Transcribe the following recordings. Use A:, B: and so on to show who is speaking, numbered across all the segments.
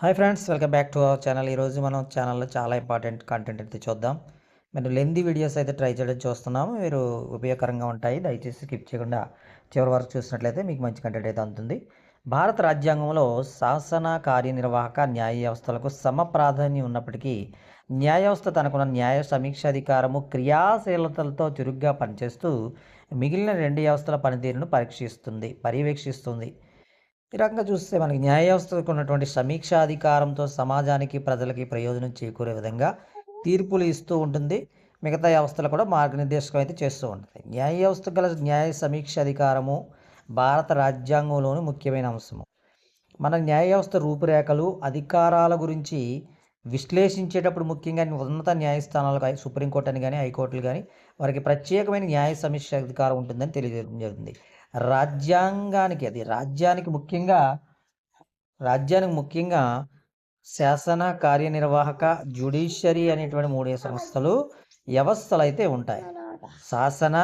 A: Hi friends welcome back to our channel. ఈరోజు మనం ఛానల్లో చాలా ఇంపార్టెంట్ కంటెంట్ అయితే చూద్దాం. మీరు లెంది వీడియోస్ అయితే ట్రై చేయడం చూస్తున్నాము. మీరు ఉపయోగకరంగా ఉంటాయి. దయచేసి స్కిప్ చేయకుండా చివరి వరకు చూసినట్లయితే మీకు మంచి కంటెంట్ అయితే అందుతుంది. భారత రాజ్యాంగంలో శాసన కార్యనిర్వాహక న్యాయ వ్యవస్థలకు సమ ప్రాధాన్యం ఉన్నప్పటికీ న్యాయ వ్యవస్థ తనకున్న న్యాయ సమీక్షాధికారము క్రియాశీలతలతో చురుగ్గా పనిచేస్తూ మిగిలిన రెండు వ్యవస్థల పనితీరును పరీక్షిస్తుంది పర్యవేక్షిస్తుంది. ఈ రకంగా చూస్తే మనకి న్యాయ వ్యవస్థకు ఉన్నటువంటి సమీక్షాధికారంతో సమాజానికి ప్రజలకి ప్రయోజనం చేకూరే విధంగా తీర్పులు ఇస్తూ ఉంటుంది. మిగతా వ్యవస్థలు కూడా మార్గనిర్దేశకం అయితే చేస్తూ ఉంటుంది. న్యాయ వ్యవస్థ గల న్యాయ సమీక్ష అధికారము భారత రాజ్యాంగంలోని ముఖ్యమైన అంశము. మన న్యాయ వ్యవస్థ రూపురేఖలు అధికారాల గురించి విశ్లేషించేటప్పుడు ముఖ్యంగా ఉన్నత న్యాయస్థానాలు కానీ సుప్రీంకోర్టు అని కానీ హైకోర్టులు కానీ వారికి ప్రత్యేకమైన న్యాయ సమీక్ష అధికారం ఉంటుందని తెలియజేయడం జరుగుతుంది. రాజ్యాంగానికి అది రాజ్యానికి ముఖ్యంగా రాజ్యానికి ముఖ్యంగా శాసన కార్యనిర్వాహక జ్యుడిషియరీ అనేటువంటి మూడే సంస్థలు వ్యవస్థలు అయితే ఉంటాయి. శాసన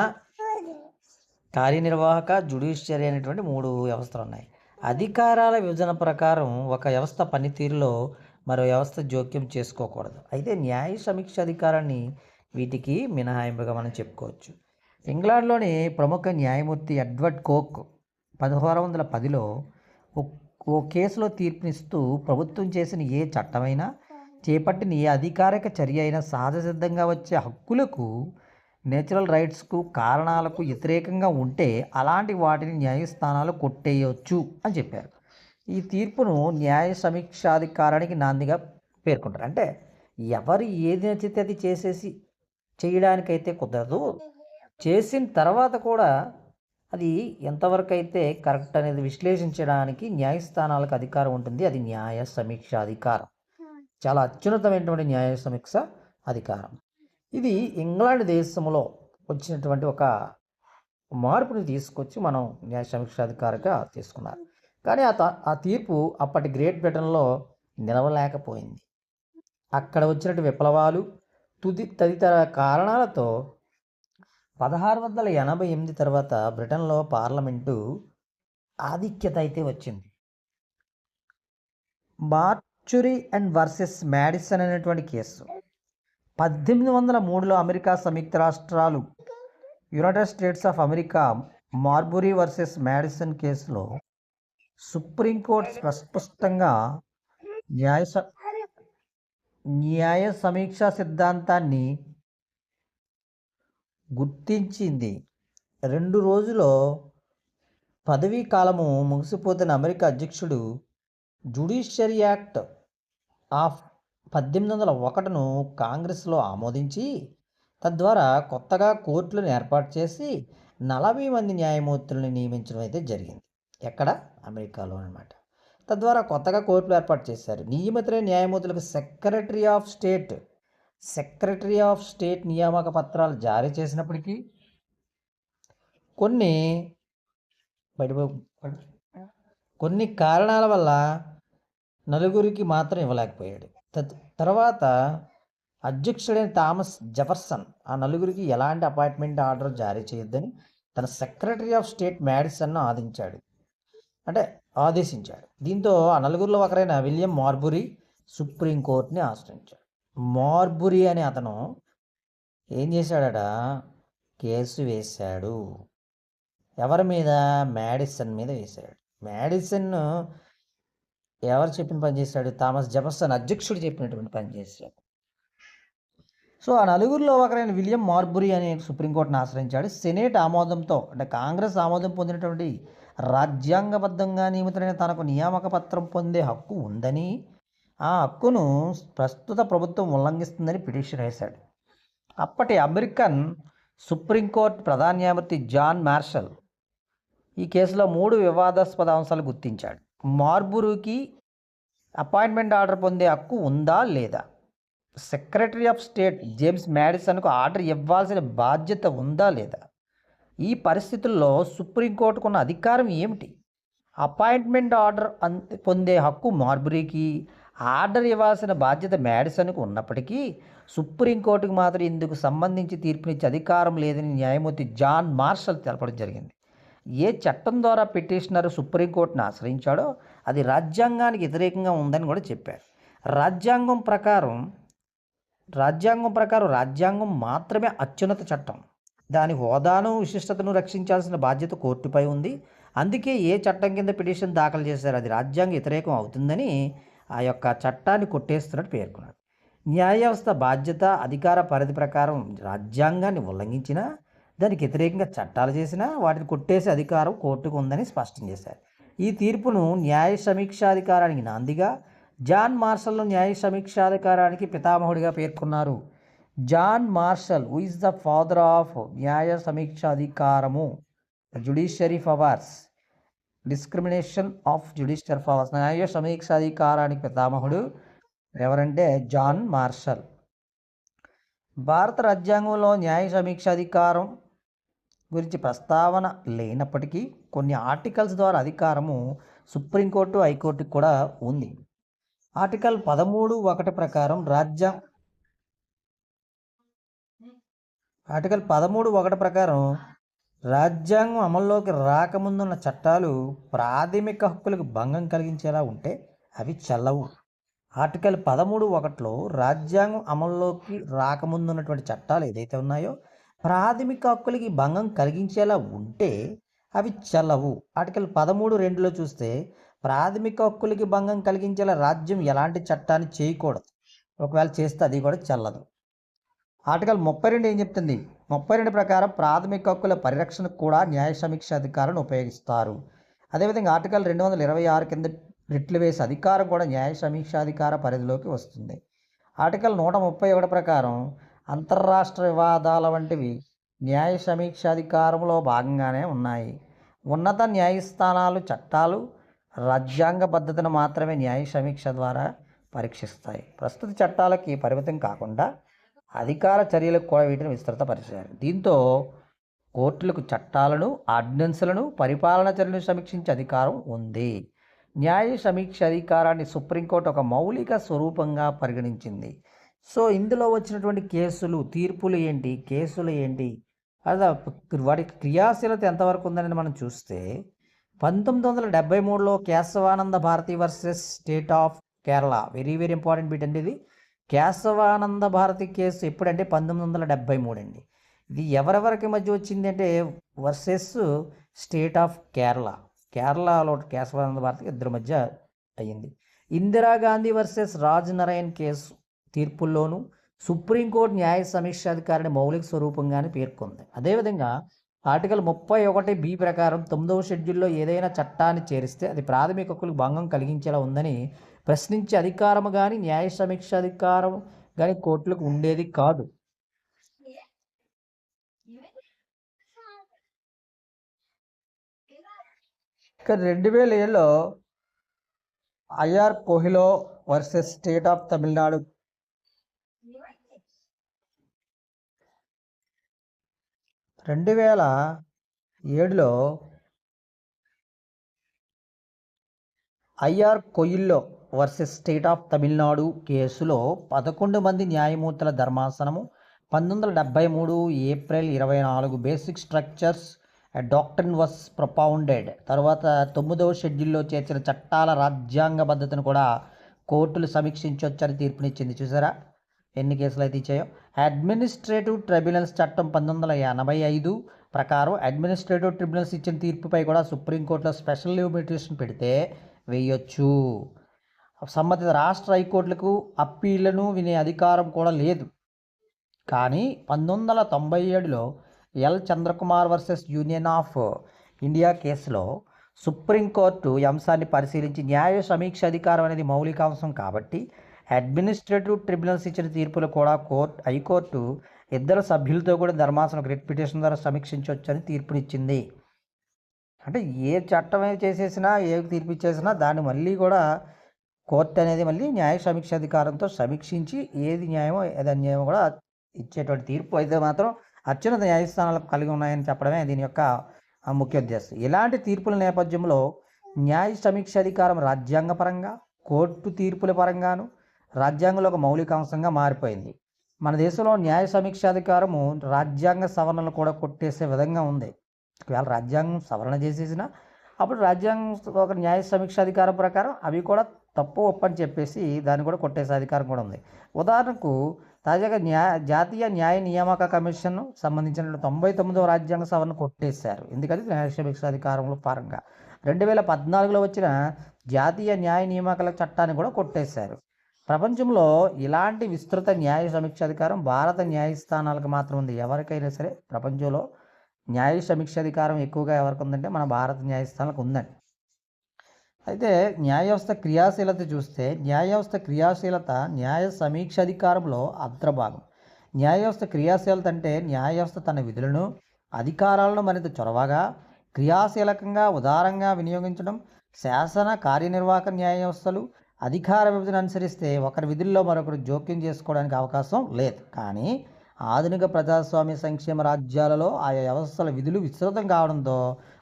A: కార్యనిర్వాహక జ్యుడిషియరీ అనేటువంటి మూడు వ్యవస్థలు ఉన్నాయి అధికారాల విభజన ప్రకారం ఒక వ్యవస్థ పనితీరులో మరో వ్యవస్థ జోక్యం చేసుకోకూడదు. అయితే న్యాయ సమీక్ష అధికారాన్ని వీటికి మినహాయింపుగా మనం చెప్పుకోవచ్చు. ఇంగ్లాండ్లోని ప్రముఖ న్యాయమూర్తి ఎడ్వర్డ్ కోక్ పదహారు వందల పదిలో ఓ కేసులో తీర్పునిస్తూ ప్రభుత్వం చేసిన ఏ చట్టమైనా చేపట్టిన ఏ అధికారిక చర్య అయినా సహజసిద్ధంగా వచ్చే హక్కులకు నేచురల్ రైట్స్కు కారణాలకు వ్యతిరేకంగా ఉంటే అలాంటి వాటిని న్యాయస్థానాలు కొట్టేయవచ్చు అని చెప్పారు. ఈ తీర్పును న్యాయ సమీక్షాధికారానికి నాందిగా పేర్కొంటారు. అంటే ఎవరు ఏది నచ్చితే అది చేసేసి చేయడానికైతే కుదరదు. చేసిన తర్వాత కూడా అది ఎంతవరకు అయితే కరెక్ట్ అనేది విశ్లేషించడానికి న్యాయస్థానాలకు అధికారం ఉంటుంది అది న్యాయ సమీక్ష అధికారం. చాలా అత్యున్నతమైనటువంటి న్యాయ సమీక్ష అధికారం. ఇది ఇంగ్లాండ్ దేశంలో వచ్చినటువంటి ఒక మార్పుని తీసుకొచ్చి మనం న్యాయ సమీక్ష అధికారిగా తీసుకున్నారు. కానీ ఆ ఆ తీర్పు అప్పటి గ్రేట్ బ్రిటన్లో నిలవలేకపోయింది. అక్కడ వచ్చినటువంటి విప్లవాలు తుది తదితర కారణాలతో పదహారు వందల ఎనభై ఎనిమిది తర్వాత బ్రిటన్లో పార్లమెంటు ఆధిక్యత అయితే వచ్చింది. మార్చురీ అండ్ వర్సెస్ మ్యాడిసన్ అనేటువంటి కేసు. పద్దెనిమిది వందల మూడులో అమెరికా సంయుక్త రాష్ట్రాలు United States of America Marbury versus Madison కేసులో సుప్రీంకోర్టు స్పష్టంగా న్యాయ న్యాయ సమీక్షా సిద్ధాంతాన్ని గుర్తించింది. రెండు రోజుల్లో పదవీ కాలము ముగిసిపోతున్న అమెరికా అధ్యక్షుడు జుడిషియరీ యాక్ట్ ఆఫ్ పద్దెనిమిది వందల ఒకటిను కాంగ్రెస్లో ఆమోదించి తద్వారా కొత్తగా కోర్టులను ఏర్పాటు చేసి నలభై మంది న్యాయమూర్తులను నియమించడం అయితే జరిగింది. ఎక్కడ? అమెరికాలో అనమాట తద్వారా కొత్తగా కోర్టులు ఏర్పాటు చేశారు. నియమితులైన న్యాయమూర్తులకు secretary of state secretary of state నియామక పత్రాలు జారీ చేసినప్పటికీ కొన్ని బయట కొన్ని కారణాల వల్ల నలుగురికి మాత్రం ఇవ్వలేకపోయాడు. తర్వాత అధ్యక్షుడైన థామస్ జఫర్సన్ ఆ నలుగురికి ఎలాంటి అపాయింట్మెంట్ ఆర్డర్ జారీ చేయొద్దని తన సెక్రటరీ ఆఫ్ స్టేట్ మ్యాడిసన్ను ఆదించాడు అంటే ఆదేశించాడు. దీంతో ఆ నలుగురిలో ఒకరైన విలియం మార్బురీ సుప్రీంకోర్టుని ఆశ్రయించాడు. మార్బురీ అనే అతను ఏం చేశాడట? కేసు వేశాడు. ఎవరి మీద? మ్యాడిసన్ మీద వేశాడు. మ్యాడిసన్ ఎవరు చెప్పిన పని చేశాడు? థామస్ జెఫర్సన్ అధ్యక్షుడు చెప్పినటువంటి పని చేశాడు. సో ఆ నలుగురిలో ఒకరైన విలియం మార్బురీ అనే సుప్రీంకోర్టును ఆశ్రయించాడు. సెనేట్ ఆమోదంతో అంటే కాంగ్రెస్ ఆమోదం పొందినటువంటి రాజ్యాంగబద్ధంగా నియమితులైన తనకు నియామక పత్రం పొందే హక్కు ఉందని ఆ హక్కును ప్రస్తుత ప్రభుత్వం ఉల్లంఘిస్తుందని పిటిషన్ వేశాడు. అప్పటి అమెరికన్ సుప్రీంకోర్టు ప్రధాన న్యాయమూర్తి జాన్ మార్షల్ ఈ కేసులో మూడు వివాదాస్పద అంశాలు గుర్తించాడు. మార్బురుకి అపాయింట్మెంట్ ఆర్డర్ పొందే హక్కు ఉందా లేదా? సెక్రటరీ ఆఫ్ స్టేట్ జేమ్స్ మ్యాడిసన్కు ఆర్డర్ ఇవ్వాల్సిన బాధ్యత ఉందా లేదా? ఈ పరిస్థితుల్లో సుప్రీంకోర్టుకున్న అధికారం ఏమిటి? అపాయింట్మెంట్ ఆర్డర్ పొందే హక్కు మార్బురీకి ఆర్డర్ ఇవ్వాల్సిన బాధ్యత మ్యాడిసన్కు ఉన్నప్పటికీ సుప్రీంకోర్టుకు మాత్రం ఇందుకు సంబంధించి తీర్పునిచ్చే అధికారం లేదని న్యాయమూర్తి జాన్ మార్షల్ తెలపడం జరిగింది. ఏ చట్టం ద్వారా పిటిషనర్ సుప్రీంకోర్టును ఆశ్రయించాడో అది రాజ్యాంగానికి వ్యతిరేకంగా ఉందని కూడా చెప్పారు. రాజ్యాంగం ప్రకారం రాజ్యాంగం ప్రకారం రాజ్యాంగం మాత్రమే అత్యున్నత చట్టం. దాని హోదాను విశిష్టతను రక్షించాల్సిన బాధ్యత కోర్టుపై ఉంది. అందుకే ఏ చట్టం కింద పిటిషన్ దాఖలు చేశారు అది రాజ్యాంగ వ్యతిరేకం అవుతుందని ఆ యొక్క చట్టాన్ని కొట్టేస్తున్నట్టు పేర్కొన్నారు న్యాయ వ్యవస్థ బాధ్యత అధికార పరిధి ప్రకారం రాజ్యాంగాన్ని ఉల్లంఘించినా దానికి వ్యతిరేకంగా చట్టాలు చేసినా వాటిని కొట్టేసే అధికారం కోర్టుకు ఉందని స్పష్టం చేశారు. ఈ తీర్పును న్యాయ సమీక్షాధికారానికి నాందిగా జాన్ మార్షల్ను న్యాయ సమీక్షాధికారానికి పితామహుడిగా పేర్కొన్నారు. John Marshall who is the father of న్యాయ సమీక్షాధికారము judiciary powers discrimination of judicial powers న్యాయ సమీక్షాధికారానికి పితామహుడు ఎవరంటే జాన్ మార్షల్. భారత రాజ్యాంగంలో న్యాయ సమీక్షాధికారం గురించి ప్రస్తావన లేనప్పటికీ కొన్ని ఆర్టికల్స్ ద్వారా అధికారము సుప్రీంకోర్టు హైకోర్టుకి కూడా ఉంది. ఆర్టికల్ పదమూడు ఒకటి ప్రకారం రాజ్యం ఆర్టికల్ పదమూడు ఒకటి ప్రకారం రాజ్యాంగం అమల్లోకి రాకముందున్న చట్టాలు ప్రాథమిక హక్కులకు భంగం కలిగించేలా ఉంటే అవి చెల్లవు. ఆర్టికల్ పదమూడు ఒకటిలో రాజ్యాంగం అమల్లోకి రాకముందున్నటువంటి చట్టాలు ఏదైతే ఉన్నాయో ప్రాథమిక హక్కులకి భంగం కలిగించేలా ఉంటే అవి చెల్లవు. ఆర్టికల్ పదమూడు రెండులో చూస్తే ప్రాథమిక హక్కులకి భంగం కలిగించేలా రాజ్యం ఎలాంటి చట్టాన్ని చేయకూడదు. ఒకవేళ చేస్తే అది కూడా చెల్లదు. ఆర్టికల్ ముప్పై రెండు ఏం చెప్తుంది? ముప్పై రెండు ప్రకారం ప్రాథమిక హక్కుల పరిరక్షణకు కూడా న్యాయ సమీక్ష అధికారాన్ని ఉపయోగిస్తారు. అదేవిధంగా ఆర్టికల్ రెండు వందల ఇరవై ఆరు కింద రిట్లు వేసే అధికారం కూడా న్యాయ సమీక్షాధికార పరిధిలోకి వస్తుంది. ఆర్టికల్ నూట ముప్పై ఒకటి ప్రకారం అంతర్రాష్ట్ర వివాదాల వంటివి న్యాయ సమీక్షాధికారంలో భాగంగానే ఉన్నాయి. ఉన్నత న్యాయస్థానాలు చట్టాలు రాజ్యాంగ పద్ధతిని మాత్రమే న్యాయ సమీక్ష ద్వారా పరీక్షిస్తాయి. ప్రస్తుత చట్టాలకి పరిమితం కాకుండా అధికార చర్యలకు కూడా వీటిని విస్తృతపరిచారు దీంతో కోర్టులకు చట్టాలను ఆర్డినెన్స్లను పరిపాలన చర్యలను సమీక్షించే అధికారం ఉంది. న్యాయ సమీక్ష అధికారాన్ని సుప్రీంకోర్టు ఒక మౌలిక స్వరూపంగా పరిగణించింది. సో ఇందులో వచ్చినటువంటి కేసులు తీర్పులు ఏంటి కేసులు ఏంటి అదే వాటి క్రియాశీలత ఎంతవరకు ఉందని మనం చూస్తే పంతొమ్మిది వందల డెబ్బై మూడులో Kesavananda Bharati versus state of Kerala very very important bit అండి ఇది. కేశవానంద భారతి కేసు ఎప్పుడంటే పంతొమ్మిది వందల డెబ్బై మూడు అండి. ఇది ఎవరెవరికి మధ్య వచ్చింది అంటే వర్సెస్ స్టేట్ ఆఫ్ కేరళ. కేరళలో కేశవానంద భారతికి ఇద్దరి మధ్య అయ్యింది. ఇందిరాగాంధీ వర్సెస్ రాజ్ నారాయణ్ కేసు తీర్పుల్లోనూ సుప్రీంకోర్టు న్యాయ సమీక్షాధికారిని మౌలిక స్వరూపంగానే పేర్కొంది. అదేవిధంగా ఆర్టికల్ ముప్పై ఒకటి బి ప్రకారం తొమ్మిదవ షెడ్యూల్లో ఏదైనా చట్టాన్ని చేరిస్తే అది ప్రాథమిక హక్కులకు భంగం కలిగించేలా ఉందని ప్రశ్నించే అధికారం కానీ న్యాయ సమీక్ష అధికారం కానీ కోర్టులకు ఉండేది కాదు. ఇక రెండు వేల ఏడులో IR Coelho versus state of Tamil Nadu. రెండు వేల ఏడులో IR Coelho versus state of Tamil Nadu కేసులో పదకొండు మంది న్యాయమూర్తుల ధర్మాసనము పంతొమ్మిది వందల డెబ్బై మూడు ఏప్రిల్ ఇరవై నాలుగు basic structures doctrine was propounded. తర్వాత తొమ్మిదవ షెడ్యూల్లో చేర్చిన చట్టాల రాజ్యాంగబద్ధతను కూడా కోర్టులు సమీక్షించవచ్చని తీర్పునిచ్చింది చూసారా? ఎన్ని కేసులు అయితే ఇచ్చాయో? అడ్మినిస్ట్రేటివ్ ట్రిబ్యునల్స్ చట్టం పంతొమ్మిది వందల ఎనభై ఐదు ప్రకారం అడ్మినిస్ట్రేటివ్ ట్రిబ్యునల్స్ ఇచ్చిన తీర్పుపై కూడా సుప్రీంకోర్టులో స్పెషల్ లిమిటేషన్ పెడితే వేయొచ్చు. సంబంధిత రాష్ట్ర హైకోర్టులకు అప్పీళ్ళను వినే అధికారం కూడా లేదు. కానీ పంతొమ్మిది వందల తొంభై ఏడులో L. Chandrakumar versus union of India కేసులో సుప్రీంకోర్టు ఈ అంశాన్ని పరిశీలించి న్యాయ సమీక్ష అధికారం అనేది మౌలిక అంశం కాబట్టి అడ్మినిస్ట్రేటివ్ ట్రిబ్యునల్స్ ఇచ్చిన తీర్పులు కూడా కోర్టు హైకోర్టు ఇద్దరు సభ్యులతో కూడా ధర్మాసనం రిట్ పిటిషన్ ద్వారా సమీక్షించవచ్చని తీర్పునిచ్చింది. అంటే ఏ చట్టం చేసేసినా ఏ తీర్పు ఇచ్చేసినా దాన్ని మళ్ళీ కూడా కోర్టు అనేది మళ్ళీ న్యాయ సమీక్ష అధికారంతో సమీక్షించి ఏది న్యాయమో ఏది అన్యాయమో కూడా ఇచ్చేటువంటి తీర్పు అయితే మాత్రం అత్యున్నత న్యాయస్థానాలకు కలిగి ఉన్నాయని చెప్పడమే దీని యొక్క ముఖ్య ఉద్దేశం. ఇలాంటి తీర్పుల నేపథ్యంలో న్యాయ సమీక్ష అధికారం రాజ్యాంగపరంగా కోర్టు తీర్పుల పరంగాను రాజ్యాంగంలో ఒక మౌలిక అంశంగా మారిపోయింది. మన దేశంలో న్యాయ సమీక్షాధికారము రాజ్యాంగ సవరణలు కూడా కొట్టేసే విధంగా ఉంది. ఒకవేళ రాజ్యాంగం సవరణ చేసేసిన అప్పుడు రాజ్యాంగం ఒక న్యాయ సమీక్ష అధికారం ప్రకారం అవి కూడా తప్పు ఒప్పని చెప్పేసి దాన్ని కూడా కొట్టేసే అధికారం కూడా ఉంది. ఉదాహరణకు తాజాగా న్యాయ జాతీయ న్యాయ నియామక కమిషన్ సంబంధించిన తొంభై తొమ్మిదవ రాజ్యాంగ సవరణ కొట్టేశారు. ఎందుకంటే న్యాయ సమీక్ష అధికారంలో పరంగా. రెండు వేల పద్నాలుగులో వచ్చిన జాతీయ న్యాయ నియామకాల చట్టాన్ని కూడా కొట్టేశారు. ప్రపంచంలో ఇలాంటి విస్తృత న్యాయ సమీక్ష అధికారం భారత న్యాయస్థానాలకు మాత్రం ఉంది. ఎవరికైనా సరే ప్రపంచంలో న్యాయ సమీక్ష అధికారం ఎక్కువగా ఎవరికి ఉందంటే మన భారత న్యాయస్థానాలకు ఉందండి. అయితే న్యాయ వ్యవస్థ క్రియాశీలత చూస్తే న్యాయ వ్యవస్థ క్రియాశీలత న్యాయ సమీక్ష అధికారంలో అగ్రభాగం. న్యాయ వ్యవస్థ క్రియాశీలత అంటే న్యాయ వ్యవస్థ తన విధులను అధికారాలను మరింత చొరవగా క్రియాశీలకంగా ఉదారంగా వినియోగించడం శాసన కార్యనిర్వాహక న్యాయ వ్యవస్థలు అధికార విభజన అనుసరిస్తే ఒకరి విధుల్లో మరొకరు జోక్యం చేసుకోవడానికి అవకాశం లేదు. కానీ ఆధునిక ప్రజాస్వామ్య సంక్షేమ రాజ్యాలలో ఆయా వ్యవస్థల విధులు విస్తృతం కావడంతో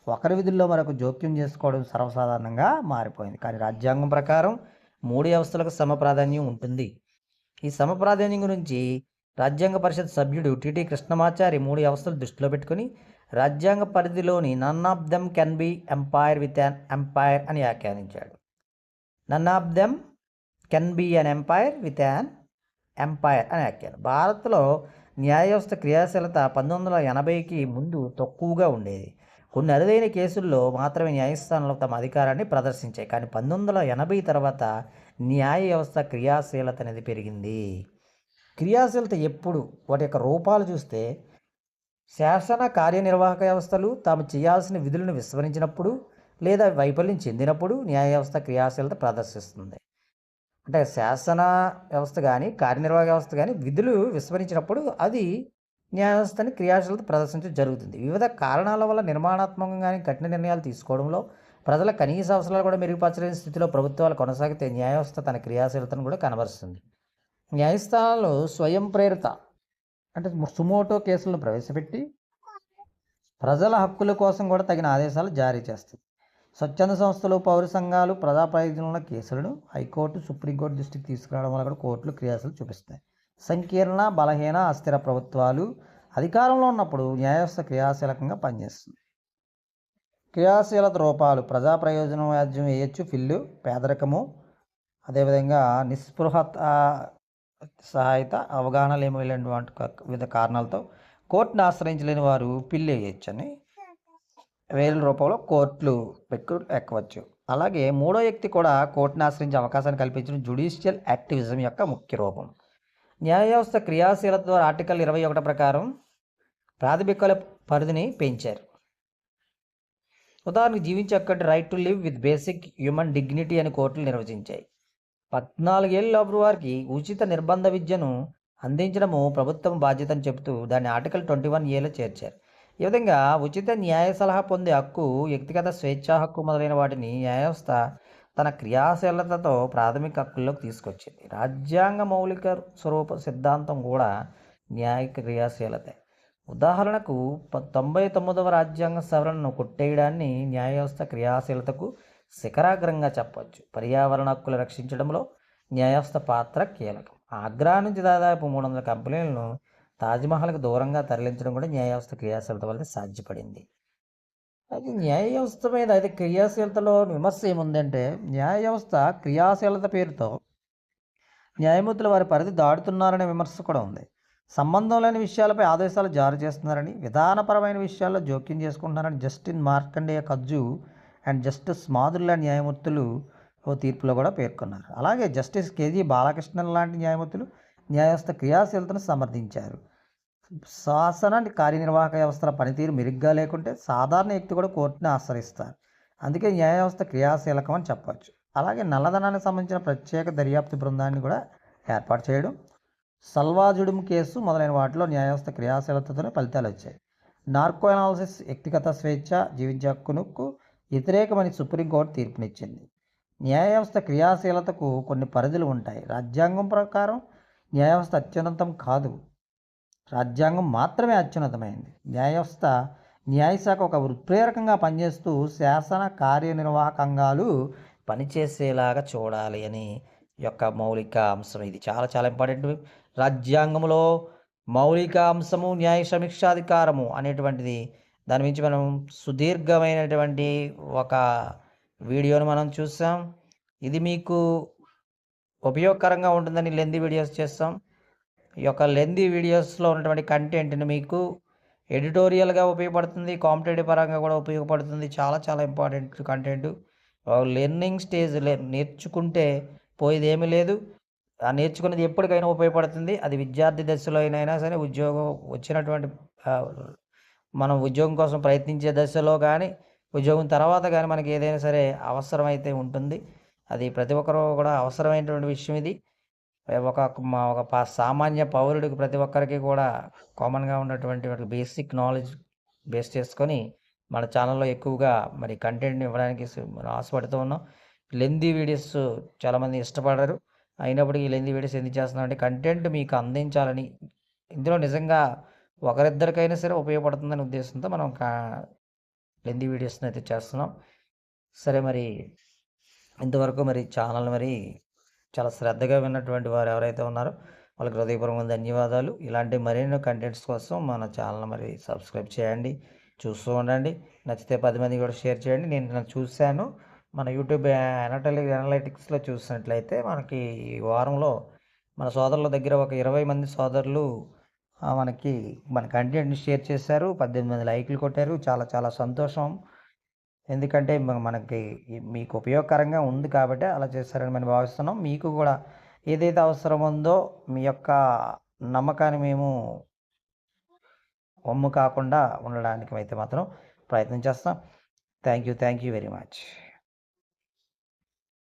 A: ఒకరి విధుల్లో మరొక జోక్యం చేసుకోవడం సర్వసాధారణంగా మారిపోయింది. కానీ రాజ్యాంగం ప్రకారం మూడు వ్యవస్థలకు సమ ప్రాధాన్యం ఉంటుంది. ఈ సమ ప్రాధాన్యం గురించి రాజ్యాంగ పరిషత్ సభ్యుడు టిటి కృష్ణమాచారి మూడు వ్యవస్థలు దృష్టిలో పెట్టుకుని రాజ్యాంగ పరిధిలోని none of them can be empire with an empire అని వ్యాఖ్యానించాడు. None of them can be an empire with an empire అని వ్యాఖ్యానం. భారత్లో న్యాయ వ్యవస్థ క్రియాశీలత పంతొమ్మిది వందల ఎనభైకి ముందు తక్కువగా ఉండేది. కొన్ని అరుదైన కేసుల్లో మాత్రమే న్యాయస్థానాలు తమ అధికారాన్ని ప్రదర్శించాయి. కానీ పంతొమ్మిది వందల ఎనభై తర్వాత న్యాయ వ్యవస్థ క్రియాశీలత అనేది పెరిగింది. క్రియాశీలత ఎప్పుడు? వాటి యొక్క రూపాలు చూస్తే శాసన కార్యనిర్వాహక వ్యవస్థలు తాము చేయాల్సిన విధులను విస్మరించినప్పుడు లేదా వైఫల్యం చెందినప్పుడు న్యాయ వ్యవస్థ క్రియాశీలత ప్రదర్శిస్తుంది. అంటే శాసన వ్యవస్థ కానీ కార్యనిర్వాహక వ్యవస్థ కానీ విధులు విస్మరించినప్పుడు అది న్యాయ వ్యవస్థని క్రియాశీలత ప్రదర్శించడం జరుగుతుంది. వివిధ కారణాల వల్ల నిర్మాణాత్మకంగానే కఠిన నిర్ణయాలు తీసుకోవడంలో ప్రజల కనీస అవసరాలు కూడా మెరుగుపరచలేని స్థితిలో ప్రభుత్వాలు కొనసాగితే న్యాయ వ్యవస్థ తన క్రియాశీలతను కూడా కనబరుస్తుంది. న్యాయస్థానాలు స్వయం ప్రేరిత అంటే సుమోటో కేసులను ప్రవేశపెట్టి ప్రజల హక్కుల కోసం కూడా తగిన ఆదేశాలు జారీ చేస్తుంది. స్వచ్ఛంద సంస్థలు పౌర సంఘాలు ప్రజా ప్రయోజనాల కేసులను హైకోర్టు సుప్రీంకోర్టు దృష్టికి తీసుకురావడం వల్ల కూడా కోర్టులు క్రియాశీలు చూపిస్తాయి సంకీర్ణ బలహీన అస్థిర ప్రభుత్వాలు అధికారంలో ఉన్నప్పుడు న్యాయవ్యవస్థ క్రియాశీలకంగా పనిచేస్తుంది. క్రియాశీలత రూపాలు ప్రజా ప్రయోజనం వ్యాజ్యం వేయచ్చు ఫిల్లు పేదరికము అదేవిధంగా నిస్పృహత సహాయత అవగాహన లేమిలాంటి వివిధ కారణాలతో కోర్టును ఆశ్రయించలేని వారు పిల్లి వేయచ్చని వేల రూపంలో కోర్టులు పెక్కు ఎక్కవచ్చు. అలాగే మూడో వ్యక్తి కూడా కోర్టును ఆశ్రయించే అవకాశాన్ని కల్పించడం జుడిషియల్ యాక్టివిజం యొక్క ముఖ్య రూపం. న్యాయ వ్యవస్థ క్రియాశీలత ద్వారా ఆర్టికల్ ఇరవై ఒకటి ప్రకారం ప్రాథమికల పరిధిని పెంచారు. ఉదాహరణకు జీవించే ఒక్కటి right to live with basic human dignity అని కోర్టులు నిర్వచించాయి. పద్నాలుగేళ్ళ లోపు వారికి ఉచిత నిర్బంధ విద్యను అందించడము ప్రభుత్వం బాధ్యత అని చెబుతూ దాన్ని ఆర్టికల్ ట్వంటీ వన్ ఏలో చేర్చారు. ఈ విధంగా ఉచిత న్యాయ సలహా పొందే హక్కు వ్యక్తిగత స్వేచ్ఛా హక్కు మొదలైన వాటిని న్యాయ వ్యవస్థ తన క్రియాశీలతతో ప్రాథమిక హక్కుల్లోకి తీసుకొచ్చింది. రాజ్యాంగ మౌలిక స్వరూప సిద్ధాంతం కూడా న్యాయ క్రియాశీలతే. ఉదాహరణకు ప- తొంభై తొమ్మిదవ రాజ్యాంగ సవరణను కొట్టేయడాన్ని న్యాయ వ్యవస్థ క్రియాశీలతకు శిఖరాగ్రంగా చెప్పవచ్చు పర్యావరణ హక్కులు రక్షించడంలో న్యాయ వ్యవస్థ పాత్ర కీలకం. ఆగ్రా నుంచి దాదాపు మూడు వందల కంపెనీలను తాజ్మహల్కి దూరంగా తరలించడం కూడా న్యాయ వ్యవస్థ క్రియాశీలత వల్ల సాధ్యపడింది. అయితే న్యాయ వ్యవస్థ మీద అయితే క్రియాశీలతలో విమర్శ ఏముందంటే న్యాయ వ్యవస్థ క్రియాశీలత పేరుతో న్యాయమూర్తులు వారి పరిధి దాడుతున్నారనే విమర్శ కూడా ఉంది. సంబంధం లేని విషయాలపై ఆదేశాలు జారీ చేస్తున్నారని విధానపరమైన విషయాల్లో జోక్యం చేసుకుంటున్నారని justice Markandey Katju and justice మాధుర్ల న్యాయమూర్తులు ఓ తీర్పులో కూడా పేర్కొన్నారు. అలాగే జస్టిస్ కేజీ బాలకృష్ణన్ లాంటి న్యాయమూర్తులు న్యాయవ్యవస్థ క్రియాశీలతను సమర్థించారు. శాసన కార్యనిర్వాహక వ్యవస్థల పనితీరు మెరుగ్గా లేకుంటే సాధారణ వ్యక్తి కూడా కోర్టుని ఆశ్రయిస్తారు. అందుకే న్యాయ వ్యవస్థ క్రియాశీలకం అని చెప్పవచ్చు. అలాగే నల్లధనానికి సంబంధించిన ప్రత్యేక దర్యాప్తు బృందాన్ని కూడా ఏర్పాటు చేయడం సల్వాజుడుం కేసు మొదలైన వాటిలో న్యాయ వ్యవస్థ క్రియాశీలతతోనే ఫలితాలు వచ్చాయి. నార్కో అనాలిసిస్ వ్యక్తిగత స్వేచ్ఛ జీవించే హక్కునుకు వ్యతిరేకమని సుప్రీంకోర్టు తీర్పునిచ్చింది. న్యాయ వ్యవస్థ క్రియాశీలతకు కొన్ని పరిధులు ఉంటాయి. రాజ్యాంగం ప్రకారం న్యాయ వ్యవస్థ అత్యున్నతం కాదు. రాజ్యాంగం మాత్రమే అత్యున్నతమైంది. న్యాయ వ్యవస్థ న్యాయశాఖ ఒక ఉత్ప్రేరకంగా పనిచేస్తూ శాసన కార్యనిర్వాహకంగాలు పనిచేసేలాగా చూడాలి అని యొక్క మౌలిక అంశం ఇది. చాలా చాలా ఇంపార్టెంట్. రాజ్యాంగంలో మౌలిక అంశము న్యాయ సమీక్షాధికారము అనేటువంటిది దాని గురించి మనం సుదీర్ఘమైనటువంటి ఒక వీడియోను మనం చూసాం. ఇది మీకు ఉపయోగకరంగా ఉంటుందని లెంది వీడియోస్ చేస్తాం. ఈ యొక్క లెందీ వీడియోస్లో ఉన్నటువంటి కంటెంట్ని మీకు ఎడిటోరియల్గా ఉపయోగపడుతుంది కాంపిటేటివ్ పరంగా కూడా ఉపయోగపడుతుంది. చాలా చాలా ఇంపార్టెంట్ కంటెంట్ లెర్నింగ్ స్టేజ్ నేర్చుకుంటే పోయేది ఏమీ లేదు. ఆ నేర్చుకున్నది ఎప్పటికైనా ఉపయోగపడుతుంది. అది విద్యార్థి దశలో అయినా సరే ఉద్యోగం వచ్చినటువంటి మనం ఉద్యోగం కోసం ప్రయత్నించే దశలో కానీ ఉద్యోగం తర్వాత కానీ మనకి ఏదైనా సరే అవసరమైతే ఉంటుంది. అది ప్రతి ఒక్కరూ కూడా అవసరమైనటువంటి విషయం ఇది. ఒక మా ఒక సామాన్య పౌరుడికి ప్రతి ఒక్కరికి కూడా కామన్గా ఉన్నటువంటి బేసిక్ నాలెడ్జ్ బేస్ చేసుకొని మన ఛానల్లో ఎక్కువగా మరి కంటెంట్ని ఇవ్వడానికి మనం ఆశపడుతూ ఉన్నాం. లెందీ వీడియోస్ చాలామంది ఇష్టపడరు. అయినప్పటికీ ఈ లెందీ వీడియోస్ ఎందుకు చేస్తున్నాం అంటే కంటెంట్ మీకు అందించాలని. ఇందులో నిజంగా ఒకరిద్దరికైనా సరే ఉపయోగపడుతుందనే ఉద్దేశంతో మనం కా లెందీ వీడియోస్ని అయితే చేస్తున్నాం. సరే మరి ఇంతవరకు మరి ఛానల్ మరి చాలా శ్రద్ధగా విన్నటువంటి వారు ఎవరైతే ఉన్నారో వాళ్ళకి హృదయపూర్వక ధన్యవాదాలు. ఇలాంటి మరెన్నో కంటెంట్స్ కోసం మన ఛానల్ మరి సబ్స్క్రైబ్ చేయండి చూస్తూ ఉండండి. నచ్చితే పది మంది కూడా షేర్ చేయండి. నేను నన్ను చూశాను. మన యూట్యూబ్ అనటలి అనలైటిక్స్లో చూసినట్లయితే మనకి ఈ వారంలో మన సోదరుల దగ్గర ఒక ఇరవై మంది సోదరులు మనకి మన కంటెంట్ని షేర్ చేశారు. పద్దెనిమిది మంది లైక్లు కొట్టారు. చాలా చాలా సంతోషం. ఎందుకంటే మనకి మీకు ఉపయోగకరంగా ఉంది కాబట్టి అలా చేస్తారని మేము భావిస్తున్నాం. మీకు కూడా ఏదైతే అవసరం ఉందో మీ యొక్క నమ్మకాన్ని మేము వమ్ము కాకుండా ఉండడానికి అయితే మాత్రం ప్రయత్నం చేస్తాం. Thank you thank you very much.